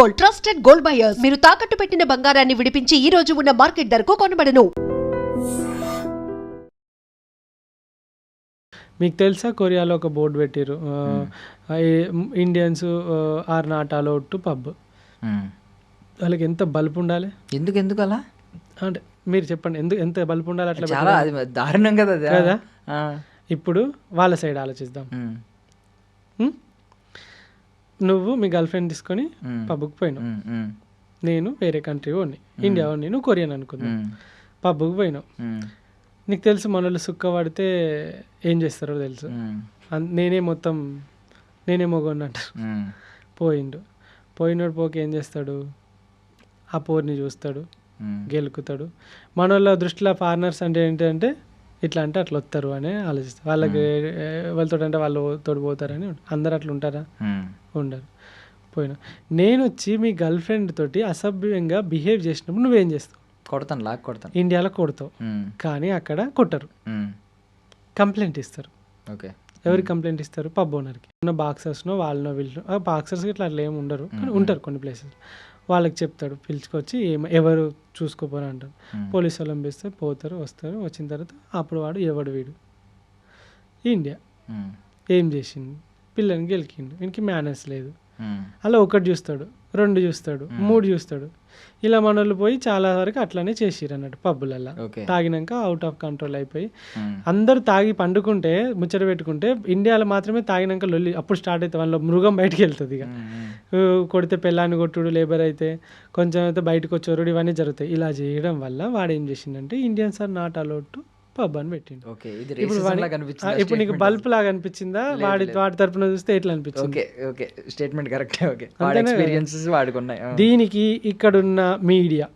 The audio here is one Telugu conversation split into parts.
Gold trusted gold buyers. మీరు తాకట్టు పెట్టిన బంగారాన్ని విడిపించి ఈ రోజు ఉన్న మార్కెట్ ధరకు కొనబడను. మీకు తెలుసా కొరియాలో ఒక బోర్డు పెట్టిరు Indians are not allowed to pub. Hmm. వాళ్ళకి ఎంత బల్బ్ ఉండాలి? ఎందుకు ఎందుకు అలా? అంటే మీరు చెప్పండి ఎందుకు ఎంత బల్బ్ ఉండాలి అట్లా చాలా అది దారుణం కదా కదా? ఆ. ఇప్పుడు వాళ్ళ సైడ్ ఆలోచిద్దాం. ఉం? నువ్వు మీ గర్ల్ ఫ్రెండ్ తీసుకొని. పబ్కి పోయినావు. నేను వేరే కంట్రీ ఓని ఇండియా ఓని నువ్వు కొరియన్ అనుకుందాం మ్మ్. పబ్కి పోయినావు. నీకు తెలుసు మనోళ్ళు సుక్క పడితే ఏం చేస్తారో తెలుసు. నేనే మొత్తం నేనే మొగోని అంటారు మ్మ్. పోయిండు. పోయినోడు పోకి ఏం చేస్తాడు? ఆ పోర్ని చూస్తాడు. గెలుకుతాడు. మన వాళ్ళ దృష్టిలో ఫారినర్స్ అంటే ఏంటంటే ఇట్లా అంటే అట్లా వస్తారు అని ఆలోచిస్తారు. వాళ్ళకి వాళ్ళతో అంటే వాళ్ళు తోడు పోతారని. అందరు అట్లా ఉంటారా. ఉండరు. పోయినా. నేను వచ్చి మీ గర్ల్ ఫ్రెండ్ తోటి అసభ్యంగా బిహేవ్ చేసినప్పుడు నువ్వేం చేస్తావు? కొడతాను లాక్ కొడతాను. ఇండియాలో కొడతావు. కానీ అక్కడ కొట్టరు. కంప్లైంట్ ఇస్తారు. ఓకే. ఎవరికి కంప్లైంట్ ఇస్తారు? పబ్ ఓనర్కి. ఉన్న బాక్సర్స్నో వాళ్ళనో వీళ్ళు బాక్సర్స్ ఇట్లా అట్లా ఏమి ఉండరు. కానీ ఉంటారు కొన్ని ప్లేసెస్ వాళ్ళకి చెప్తాడు పిలుచుకొచ్చి ఏమ ఎవరు చూసుకోపోరు అంటారు. పోలీసు వాళ్ళని పిలిస్తే పోతారు వస్తారు వచ్చిన తర్వాత అప్పుడు వాడు ఎవడు వీడు ఇండియా. ఏం చేసిండు పిల్లని గెలికిండు వీనికి మేనర్స్ లేదు. అలా ఒకటి చూస్తాడు రెండు చూస్తాడు మూడు చూస్తాడు. ఇలా మనోళ్ళు పోయి చాలా వరకు అట్లానే చేసిరు అన్నట్టు పబ్బులల్లో. తాగినాక అవుట్ ఆఫ్ కంట్రోల్ అయిపోయి. మ్మ్. అందరూ తాగి పండుకుంటే ముచ్చట పెట్టుకుంటే ఇండియాలో మాత్రమే తాగినాక లొల్లి అప్పుడు స్టార్ట్ అవుతుంది వాళ్ళ మృగం బయటికి వెళ్తుంది ఇక. కొడితే పెళ్ళాన్ని కొట్టుడు లేబర్ అయితే కొంచెం అయితే బయటకు వచ్చారు ఇవన్నీ జరుగుతాయి. ఇలా చేయడం వల్ల వాడు ఏం చేసిండంటే Indians are not allowed to pub అని పెట్టిండు. ఓకే ఇది ఇప్పుడు వాడి- ఇప్పుడు నీకు? బల్బ్ లాగా అనిపించిందా? వాడి వాడి తరపున చూస్తే ఎట్లా అనిపించింది? Okay okay. స్టేట్మెంట్ కరెక్టే ఓకే. వాడి అంతేనే కదా? ఎక్స్పీరియన్సెస్ వాడుకున్నాయి ఆ. దీనికి ఇక్కడున్న మీడియా.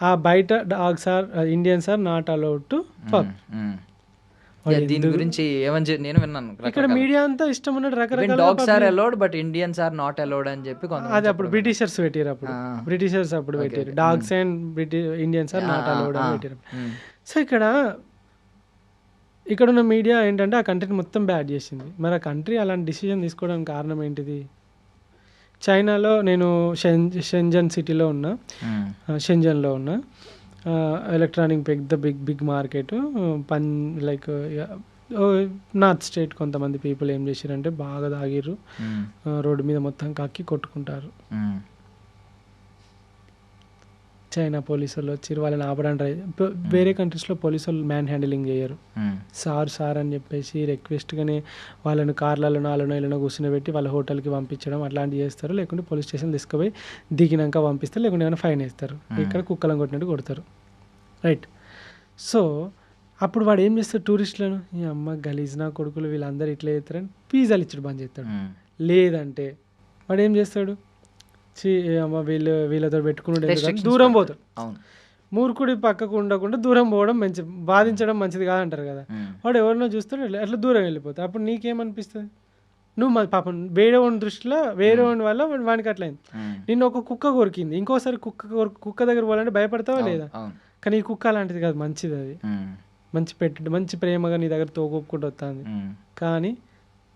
ఆ బయట dogs are Indians are not allowed to pub దీని గురించి ఏమని నేను విన్నాను ఇక్కడ మీడియా అంతా ఇష్టం ఉన్నట్టు రకరకాల dogs are allowed but Indians are not allowed అని చెప్పి కొంత అది అప్పుడు బ్రిటిషర్స్ పెట్టారు అప్పుడు. బ్రిటిషర్స్ అప్పుడు పెట్టారు డాగ్స్ అండ్ బ్రిటి ఇండియన్స్ ఆర్ నాట్ అలౌడ్ అని పెట్టారు సో ఇక్కడ ఇక్కడ ఉన్న మీడియా ఏంటంటే ఆ కంట్రీని మొత్తం బ్యాడ్ చేసింది. మరి ఆ కంట్రీ అలాంటి డిసిజన్ తీసుకోవడానికి కారణం ఏంటిది? చైనాలో నేను షెన్ షెంజన్ సిటీలో ఉన్నా. షెంజన్లో ఉన్నా. ఎలక్ట్రానిక్ పెద్ద బిగ్ బిగ్ మార్కెట్ పన్ లైక్ నార్త్ స్టేట్ కొంతమంది పీపుల్ ఏం చేశారంటే బాగా తాగిర్రు. రోడ్డు మీద మొత్తం కక్కి కొట్టుకుంటారు. చైనా పోలీసు వాళ్ళు వచ్చి వాళ్ళని ఆపడానికి ట్రై వేరే కంట్రీస్లో పోలీసు వాళ్ళు మ్యాన్ హ్యాండిలింగ్ చేయరు. సార్ సార్ అని చెప్పేసి రిక్వెస్ట్గానే వాళ్ళని కార్లలో నాలుగు ఇళ్ళను కూర్చుని వాళ్ళ హోటల్కి పంపించడం అట్లాంటివి చేస్తారు. లేకుంటే పోలీస్ స్టేషన్ తీసుకుపోయి దిగినాక పంపిస్తారు లేకుంటే ఏమైనా ఫైన్ వేస్తారు. ఇక్కడ కుక్కలను కొట్టినట్టు కొడతారు. రైట్. సో అప్పుడు వాడు ఏం చేస్తాడు టూరిస్టులను? ఈ అమ్మ గలీజ్ నా కొడుకులు వీళ్ళందరూ ఇట్లా చేస్తారని పిజ్జాలు ఇచ్చడం బంద్ చేస్తాడు. లేదంటే వాడు ఏం చేస్తాడు? వీళ్ళు వీళ్ళతో ఎందుకని దూరం అవును. మూర్ఖుడి పక్కకు ఉండకుండా దూరం పోవడం మంచి బాధించడం మంచిది కాదంటారు కదా. వాడు ఎవరినో చూస్తాడు అట్లా- దూరం వెళ్ళిపోతాడు అప్పుడు నీకేమనిపిస్తుంది? నువ్వు మా పాపం వేరే వాడి దృష్టిలో వేరే వాడి వల్ల వానికి అట్లయింది. నిన్ను ఒక కుక్క కొరికింది. ఇంకోసారి కుక్క కొర- కుక్క దగ్గర పోవాలంటే భయపడతావా లేదా? కానీ ఈ కుక్క అలాంటిది కాదు మంచిది అది. మంచి పెట్టి మంచి ప్రేమగా నీ దగ్గర తోకొప్పుకుంటూ వస్తుంది. కానీ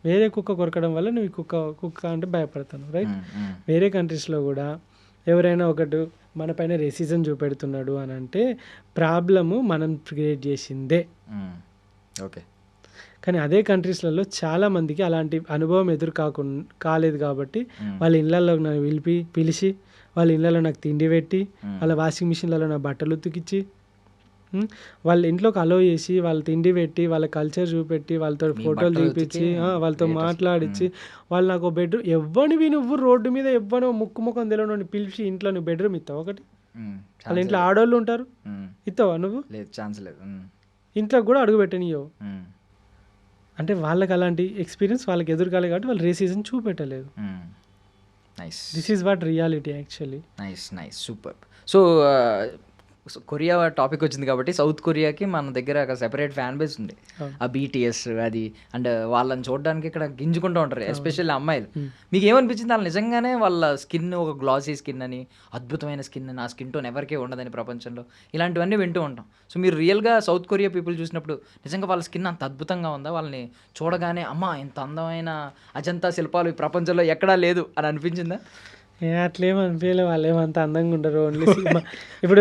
వేరే కుక్క కొరకడం వల్ల నువ్వు ఈ కుక్క కుక్క అంటే భయపడతాను రైట్. వేరే కంట్రీస్లో కూడా ఎవరైనా ఒకటి మన పైన రెసిజం చూపెడుతున్నాడు అని అంటే ప్రాబ్లము మనం క్రియేట్ చేసిందే. ఓకే కానీ అదే కంట్రీస్లలో చాలా మందికి అలాంటి అనుభవం ఎదురు కాకుండా కాలేదు కాబట్టి. వాళ్ళ ఇళ్ళల్లో నన్ను పిలిపి పిలిచి వాళ్ళ ఇళ్ళలో నాకు తిండి పెట్టి. వాళ్ళ వాషింగ్ మిషన్లలో నా బట్టలు ఉతికిచ్చి వాళ్ళ ఇంట్లోకి అలో చేసి వాళ్ళ తిండి పెట్టి వాళ్ళ కల్చర్ చూపెట్టి వాళ్ళతో ఫోటోలు చూపించి ఆ, వాళ్ళతో. మాట్లాడించి వాళ్ళు నాకు బెడ్ ఎవ్వనివి నువ్వు రోడ్డు మీద ఎవ్వను ముక్కు ముఖం తెలియని పిలిచి ఇంట్లో నువ్వు బెడ్రూమ్ ఇస్తావు ఒకటి. వాళ్ళ ఇంట్లో ఆడవాళ్ళు ఉంటారు. ఇస్తావా నువ్వు? లేదు ఛాన్స్ లేదు. ఇంట్లో కూడా అడుగు పెట్టనియవు. అంటే వాళ్ళకి అలాంటి ఎక్స్పీరియన్స్ వాళ్ళకి ఎదురుకాలి కాబట్టి వాళ్ళు racism చూపెట్టలేదు. Nice this is what reality actually nice nice super so Korea topic వచ్చింది కాబట్టి సౌత్ కొరియాకి మన దగ్గర ఒక సెపరేట్ ఫ్యాన్ బేస్ ఉంది. ఆ బీటీఎస్ అది అండ్ వాళ్ళని చూడడానికి ఇక్కడ గింజుకుంటూ ఉంటారు ఎస్పెషల్లీ అమ్మాయిలు. మీకు ఏమనిపించింది వాళ్ళు నిజంగానే వాళ్ళ స్కిన్ ఒక గ్లాసీ స్కిన్ అని అద్భుతమైన స్కిన్ అని ఆ స్కిన్ టోన్ ఎవరికే ఉండదని ప్రపంచంలో. ఇలాంటివన్నీ వింటూ ఉంటాం. సో మీరు రియల్గా సౌత్ కొరియా పీపుల్ చూసినప్పుడు నిజంగా వాళ్ళ స్కిన్ అంత అద్భుతంగా ఉందా? వాళ్ళని చూడగానే అమ్మా ఇంత అందమైన అజంతా శిల్పాలు ఈ ప్రపంచంలో ఎక్కడా లేదు అని అనిపించిందా? అట్లేం అనిపించలే వాళ్ళు ఏమంత అందంగా ఉండరు ఓన్లీ సినిమా. ఇప్పుడు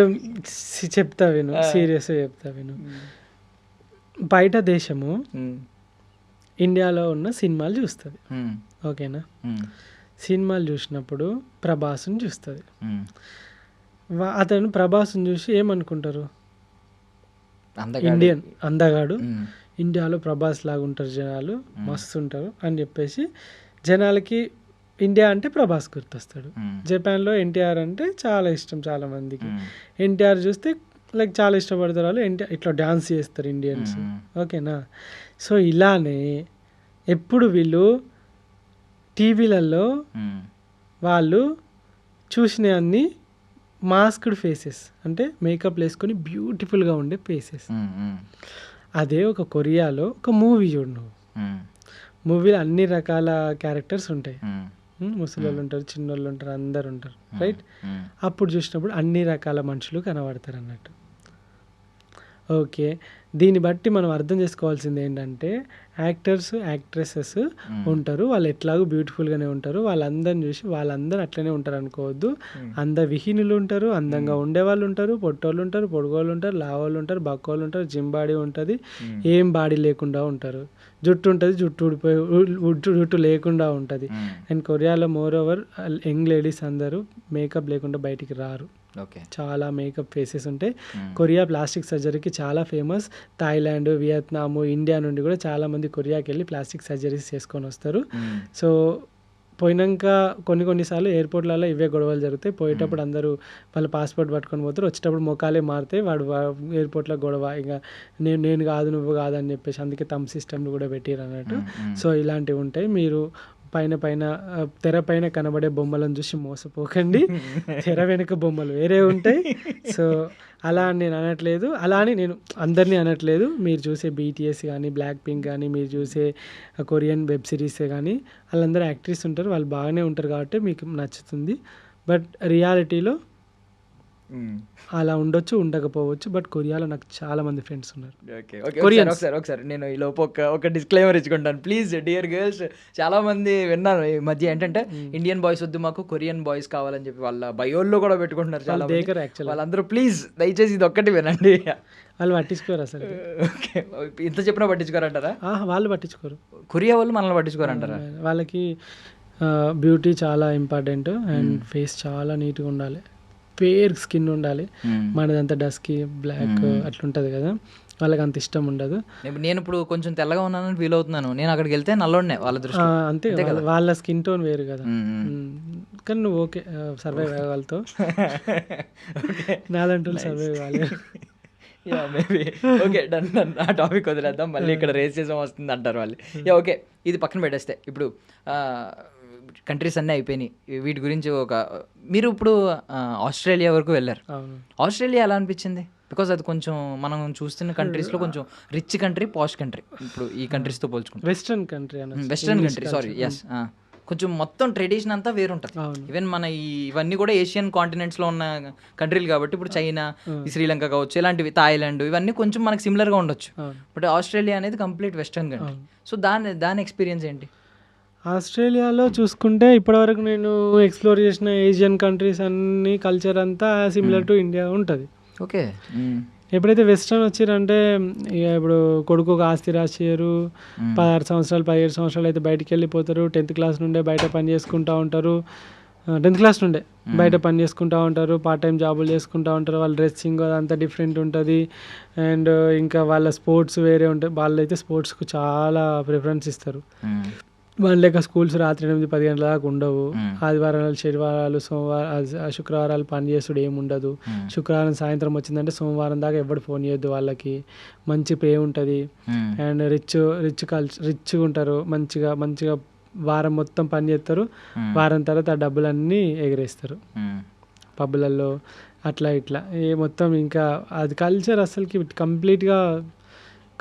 చెప్తా విను సీరియస్గా చెప్తా విను. బయట దేశము ఇండియాలో ఉన్న సినిమాలు చూస్తుంది. ఓకేనా? సినిమాలు చూసినప్పుడు ప్రభాస్ని చూస్తుంది. అతను ప్రభాస్ని చూసి ఏమనుకుంటారు. ఇండియన్ అందగాడు. ఇండియాలో ప్రభాస్ లాగా ఉంటారు జనాలు మస్తు ఉంటారు అని చెప్పేసి జనాలకి ఇండియా అంటే ప్రభాస్ గుర్తొస్తాడు. జపాన్లో ఎన్టీఆర్ అంటే చాలా ఇష్టం చాలా మందికి. ఎన్టీఆర్ చూస్తే లైక్ చాలా ఇష్టపడతారు వాళ్ళు. ఎన్టీఆర్ ఇట్లా డ్యాన్స్ చేస్తారు ఇండియన్స్. ఓకేనా? సో ఇలానే ఎప్పుడు వీళ్ళు టీవీలలో వాళ్ళు చూసిన అన్ని మాస్క్డ్ ఫేసెస్. అంటే మేకప్ వేసుకొని బ్యూటిఫుల్గా ఉండే ఫేసెస్. అదే ఒక కొరియాలో ఒక మూవీ చూడు నువ్వు. మూవీలో అన్ని రకాల క్యారెక్టర్స్ ఉంటాయి. ముసలోళ్ళు ఉంటారు చిన్నోళ్ళు ఉంటారు అందరు ఉంటారు రైట్ అప్పుడు చూసినప్పుడు అన్ని రకాల మనుషులు కనబడతారు అన్నట్టు ఓకే. దీన్ని బట్టి మనం అర్థం చేసుకోవాల్సింది ఏంటంటే యాక్టర్స్ యాక్ట్రెసెస్ ఉంటారు. వాళ్ళు ఎట్లాగో బ్యూటిఫుల్గానే ఉంటారు. వాళ్ళందరిని చూసి వాళ్ళందరూ అట్లనే ఉంటారు అనుకోవద్దు. అంద విహీనులు ఉంటారు అందంగా ఉండేవాళ్ళు ఉంటారు పొట్టోళ్ళు ఉంటారు పొడుగోళ్ళు ఉంటారు లావోళ్ళు ఉంటారు బక్కోళ్ళు ఉంటారు జిమ్ బాడీ ఉంటుంది ఏం బాడీ లేకుండా ఉంటారు. జుట్టు ఉంటుంది జుట్టు ఊడిపోయి ఊ- జుట్టు లేకుండా ఉంటుంది. అండ్ కొరియాలో మోర్ ఓవర్ యంగ్ లేడీస్ అందరూ మేకప్ లేకుండా బయటికి రారు. చాలా మేకప్ ఫేసెస్ ఉంటాయి కొరియా ప్లాస్టిక్ సర్జరీకి చాలా ఫేమస్ థాయిలాండ్ వియత్నాము ఇండియా నుండి కూడా చాలా మంది కొరియాకి వెళ్ళి ప్లాస్టిక్ సర్జరీస్ చేసుకొని వస్తారు. ఉమ్, సో పోయినాక కొన్ని కొన్నిసార్లు ఎయిర్పోర్ట్లలో ఇవే గొడవలు జరుగుతాయి. పోయేటప్పుడు అందరూ వాళ్ళ పాస్పోర్ట్ పట్టుకొని పోతారు. వచ్చేటప్పుడు మొఖాలే మారితే వాడు ఎయిర్పోర్ట్లో గొడవ. ఇక నేను నేను కాదు నువ్వు కాదు అని చెప్పేసి అందుకే తమ్ సిస్టమ్లు కూడా పెట్టారు అన్నట్టు. ఉమ్, సో ఇలాంటివి ఉంటాయి. మీరు పైన పైన తెర పైన కనబడే బొమ్మలను చూసి మోసపోకండి. తెర వెనుక బొమ్మలు వేరే ఉంటాయి. సో అలా అని నేను అనట్లేదు. అలా అని నేను అందరినీ అనట్లేదు. మీరు చూసే బీటీఎస్ కానీ బ్లాక్ పింక్ కానీ మీరు చూసే కొరియన్ వెబ్ సిరీస్ కానీ వాళ్ళందరూ యాక్ట్రెస్ ఉంటారు. వాళ్ళు బాగానే ఉంటారు కాబట్టి మీకు నచ్చుతుంది. బట్ రియాలిటీలో. అలా ఉండొచ్చు ఉండకపోవచ్చు బట్ కొరియాలో నాకు చాలా మంది ఫ్రెండ్స్ ఉన్నారు. Okay okay Koreans. ఒకసారి ఒకసారి. నేను ఈ లోపు ఒక ఒక డిస్క్లైమర్ ఇచ్చుకుంటాను. ప్లీజ్ డియర్ గర్ల్స్ చాలా మంది విన్నాను ఈ మధ్య ఏంటంటే ఇండియన్ బాయ్స్ వద్దు మాకు కొరియన్ బాయ్స్ కావాలని చెప్పి వాళ్ళ బయోల్లో కూడా పెట్టుకుంటున్నారు చాలా. దేకరు యాక్చువల్ వాళ్ళందరూ ప్లీజ్ దయచేసి ఇది ఒక్కటి వినండి. వాళ్ళు పట్టించుకోరు అసలు? ఓకే. ఇంత చెప్పినా పట్టించుకోరంటారా? ఆ, వాళ్ళు పట్టించుకోరు. కొరియా వాళ్ళు మనల్ని పట్టించుకోరంటారా? వాళ్ళకి బ్యూటీ చాలా ఇంపార్టెంట్ అండ్ ఫేస్ చాలా నీట్గా ఉండాలి. ఫేర్ స్కిన్ ఉండాలి. మనదంతా డస్కి బ్లాక్ అట్లుంటుంది కదా. వాళ్ళకి అంత ఇష్టం ఉండదు. నేను- ఇప్పుడు కొంచెం తెల్లగా ఉన్నానని ఫీల్ అవుతున్నాను. నేను అక్కడికి వెళ్తే నల్లోనే వాళ్ళ దృష్టి అంతే వాళ్ళ- వాళ్ళ స్కిన్ టోన్ వేరు కదా. కానీ నువ్వు ఓకే సర్వైవ్ అవ్వగలుగుతావు నాలంటూ సర్వైవ్ కాలేదు yeah maybe okay done done ఆ టాపిక్ వదిలేద్దాం. మళ్ళీ ఇక్కడ రేసిజం వస్తుంది అంటారు వాళ్ళు. యా ఓకే ఇది పక్కన పెట్టేస్తే. ఇప్పుడు కంట్రీస్ అన్నీ అయిపోయినాయి. వీటి గురించి ఒక మీరు ఇప్పుడు ఆస్ట్రేలియా వరకు వెళ్ళారు. ఆస్ట్రేలియా ఎలా అనిపించింది? బికాజ్ అది కొంచెం మనం చూస్తున్న కంట్రీస్లో కొంచెం రిచ్ కంట్రీ పాష్ కంట్రీ ఇప్పుడు ఈ కంట్రీస్తో పోల్చుకుంటే. Western country western country sorry yes కొంచెం మొత్తం ట్రెడిషన్ అంతా వేరుంటుంది. ఈవెన్ మన ఈ ఇవన్నీ కూడా ఏషియన్ కాంటినెంట్స్లో ఉన్న కంట్రీలు కాబట్టి ఇప్పుడు చైనా ఈ శ్రీలంక కావచ్చు ఇలాంటివి థాయిలాండ్ ఇవన్నీ కొంచెం మనకు సిమిలర్గా ఉండొచ్చు. బట్ ఆస్ట్రేలియా అనేది కంప్లీట్ వెస్ట్రన్ కంట్రీ సో దాని దాని ఎక్స్పీరియన్స్ ఏంటి? ఆస్ట్రేలియాలో చూసుకుంటే ఇప్పటివరకు నేను ఎక్స్ప్లోర్ చేసిన ఏషియన్ కంట్రీస్ అన్ని కల్చర్ అంతా సిమిలర్ టు ఇండియా ఉంటుంది. ఓకే. ఎప్పుడైతే వెస్ట్రన్ వచ్చిరంటే ఇక ఇప్పుడు కొడుకు ఒక ఆస్తి రాసియరు పదహారు సంవత్సరాలు పదిహేడు సంవత్సరాలు అయితే బయటికి వెళ్ళిపోతారు టెన్త్ క్లాస్ నుండే బయట పని చేసుకుంటూ ఉంటారు. టెన్త్ క్లాస్ నుండే బయట పని చేసుకుంటూ ఉంటారు పార్ట్ టైం జాబులు చేసుకుంటూ ఉంటారు వాళ్ళ డ్రెస్సింగ్ అదంతా డిఫరెంట్ ఉంటుంది. అండ్ ఇంకా వాళ్ళ స్పోర్ట్స్ వేరే ఉంటాయి వాళ్ళైతే స్పోర్ట్స్కు చాలా ప్రిఫరెన్స్ ఇస్తారు. మన లేక స్కూల్స్ రాత్రి ఎనిమిది పది గంటల దాకా ఉండవు. ఆదివారాలు శనివారాలు సోమవారం శుక్రవారాలు పని చేసుడు ఏమి ఉండదు. శుక్రవారం సాయంత్రం వచ్చిందంటే సోమవారం దాకా ఎవడు ఫోన్ చేయొద్దు వాళ్ళకి. మంచి పే ఉంటుంది. అండ్ రిచ్ రిచ్ కల్చర్ రిచ్గా ఉంటారు. మంచిగా మంచిగా వారం మొత్తం పని చేస్తారు. వారం తర్వాత ఆ డబ్బులన్నీ ఎగరేస్తారు. పబ్బులలో అట్లా ఇట్లా. ఏ మొత్తం ఇంకా అది కల్చర్ అసలుకి కంప్లీట్గా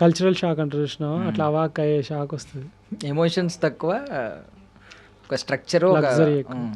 కల్చరల్ షాక్ అంటారు చూసినావా? అట్లా అవాక్ అయ్యే షాక్ వస్తుంది. ఎమోషన్స్ తక్కువ ఒక స్ట్రక్చర్ ఎక్కువ.